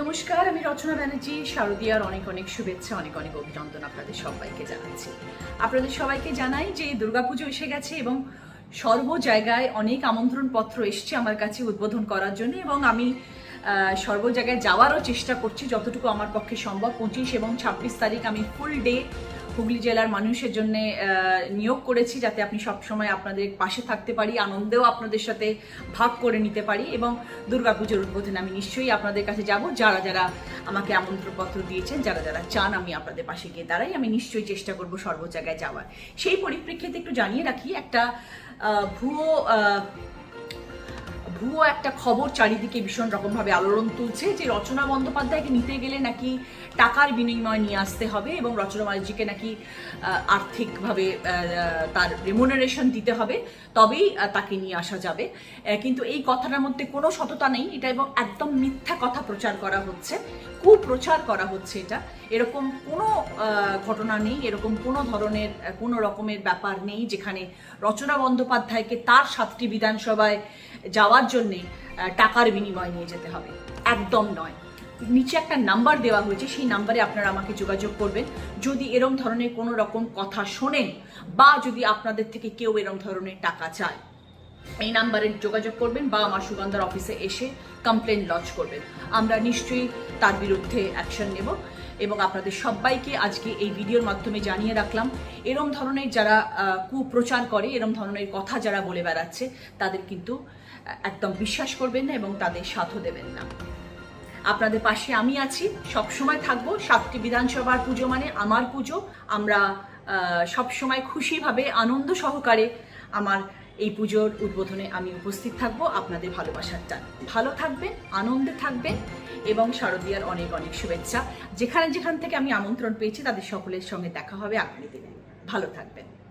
নমস্কার, আমি রচনা ব্যানার্জি শারদীয়ার অনেক অনেক শুভেচ্ছা, অনেক অনেক অভিনন্দন আপনাদের সবাইকে জানাচ্ছি। আপনাদের সবাইকে জানাই যে দুর্গাপুজো এসে গেছে এবং সর্ব জায়গায় অনেক আমন্ত্রণ পত্র এসছে আমার কাছে উদ্বোধন করার জন্য এবং আমি সর্ব জায়গায় যাওয়ারও চেষ্টা করছি যতটুকু আমার পক্ষে সম্ভব। পঁচিশ এবং ছাব্বিশ তারিখ আমি ফুল ডে হুগলি জেলার মানুষের জন্য নিয়োগ করেছি যাতে আপনি সবসময় আপনাদের পাশে থাকতে পারি, আনন্দেও আপনাদের সাথে ভাগ করে নিতে পারি এবং দুর্গাপুজোর উদ্বোধনে আমি নিশ্চয়ই আপনাদের কাছে যাব। যারা যারা আমাকে আমন্ত্রণপত্র দিয়েছেন, যারা যারা চান আমি আপনাদের পাশে গিয়ে দাঁড়াই, আমি নিশ্চয়ই চেষ্টা করব সর্ব জায়গায় যাওয়ার। সেই পরিপ্রেক্ষিতে একটু জানিয়ে রাখি, একটা ভুয়ো ভুয়ো একটা খবর চারিদিকে ভীষণ রকমভাবে আলোড়ন তুলছে যে রচনা বন্দ্যোপাধ্যায়কে নিতে গেলে নাকি টাকার বিনিময় নিয়ে আসতে হবে এবং রচনা ব্যানার্জিকে নাকি আর্থিকভাবে তার রেমুনারেশন দিতে হবে, তবেই তাকে নিয়ে আসা যাবে। কিন্তু এই কথাটার মধ্যে কোনো সততা নেই। এটা এবং একদম মিথ্যা কথা প্রচার করা হচ্ছে, কুপ্রচার করা হচ্ছে এটা। এরকম কোনো ঘটনা নেই, এরকম কোনো ধরনের কোনো রকমের ব্যাপার নেই যেখানে রচনা বন্দ্যোপাধ্যায়কে তার সাতটি বিধানসভায় যাওয়ার জন্যে টাকার বিনিময় নিয়ে যেতে হবে। একদম নয়। নিচে একটা নাম্বার দেওয়া হয়েছে, সেই নাম্বারে আপনারা আমাকে যোগাযোগ করবেন। যদি এরম ধরনের কোনো রকম কথা শোনেন বা যদি আপনাদের থেকে কেউ এরম ধরনের টাকা চায়, এই নাম্বারে যোগাযোগ করবেন বা আমার সুগন্ধার অফিসে এসে কমপ্লেন লঞ্চ করবেন। আমরা নিশ্চয়ই তার বিরুদ্ধে অ্যাকশন নেব। এবং আপনাদের সবাইকে আজকে এই ভিডিওর মাধ্যমে জানিয়ে রাখলাম, এরম ধরনের যারা কুপ্রচার করে, এরম ধরনের কথা যারা বলে বেড়াচ্ছে, তাদের কিন্তু একদম বিশ্বাস করবেন না এবং তাদের সাথও দেবেন না। আপনাদের পাশে আমি আছি সব সময় থাকব, সাতটি বিধানসভার পুজো মানে আমার পুজো। আমরা সব সময় খুশিভাবে, আনন্দ সহকারে আমার এই পুজোর উদ্বোধনে আমি উপস্থিত থাকব আপনাদের ভালোবাসার টান। ভালো থাকবেন, আনন্দে থাকবেন এবং শারদীয়ার অনেক অনেক শুভেচ্ছা। যেখানে যেখান থেকে আমি আমন্ত্রণ পেয়েছি, তাদের সকলের সঙ্গে দেখা হবে আগামী দিনে। ভালো থাকবেন।